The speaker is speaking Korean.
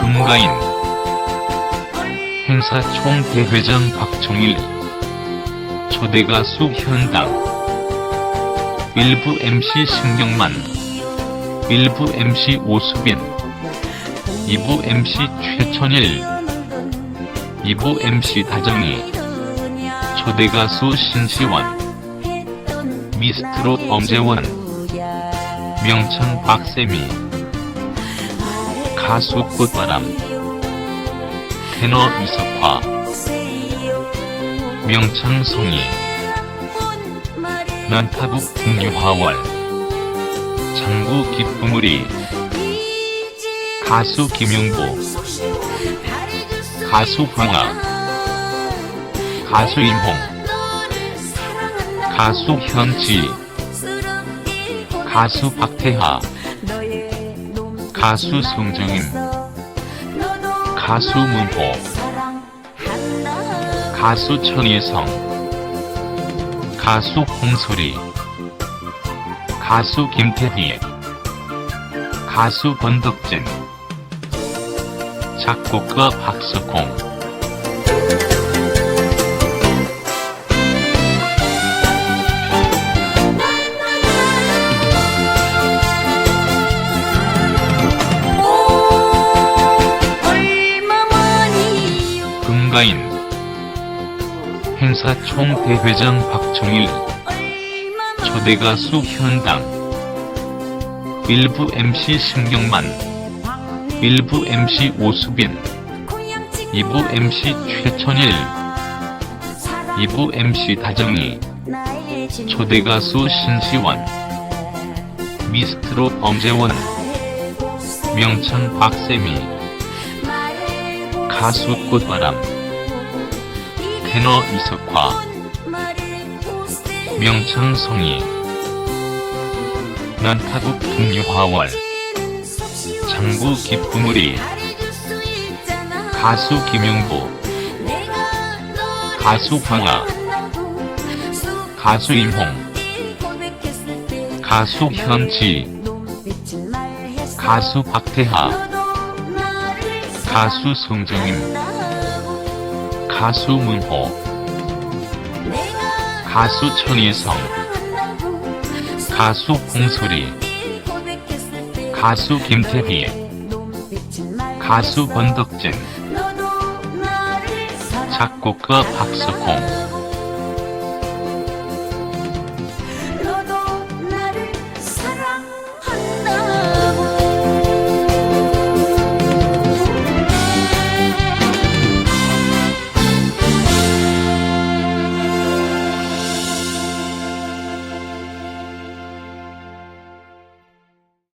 금가인. 행사 총대회장 박종일. 초대 가수 현당 일부 MC 신경만 일부 MC 오수빈 2부 MC 최천일 2부 MC 다정이 초대 가수 신시원 미스트롯 엄재원 명천 박세미 가수 꽃바람 테너 이석화 명창성이 난타국 풍류화월. 장구 기쁨우리. 가수 김용보. 가수 황아 가수 임홍. 가수 현지. 가수 박태하. 가수 송정임. 가수 문호. 가수 천예성 가수 홍소리 가수 김태희 가수 권덕진 작곡가 박석홍 금가인 행사 총대회장 박종일 초대 가수 현당. 일부 MC 신경만 일부 MC 오수빈 2부 MC 최천일 2부 MC 다정이 초대 가수 신시원 미스트롯 엄재원 명천 박세미 가수 꽃바람 테너 이석화 명창성이 난타국 풍류화월 장구 기쁨우리 가수 김용보 가수 황아 가수 임홍 가수 현지 가수 박태하 가수 송정임 가수 문호. 가수 천예성. 가수 홍소리. 가수 김태희. 가수 권덕진. 작곡가 박석홍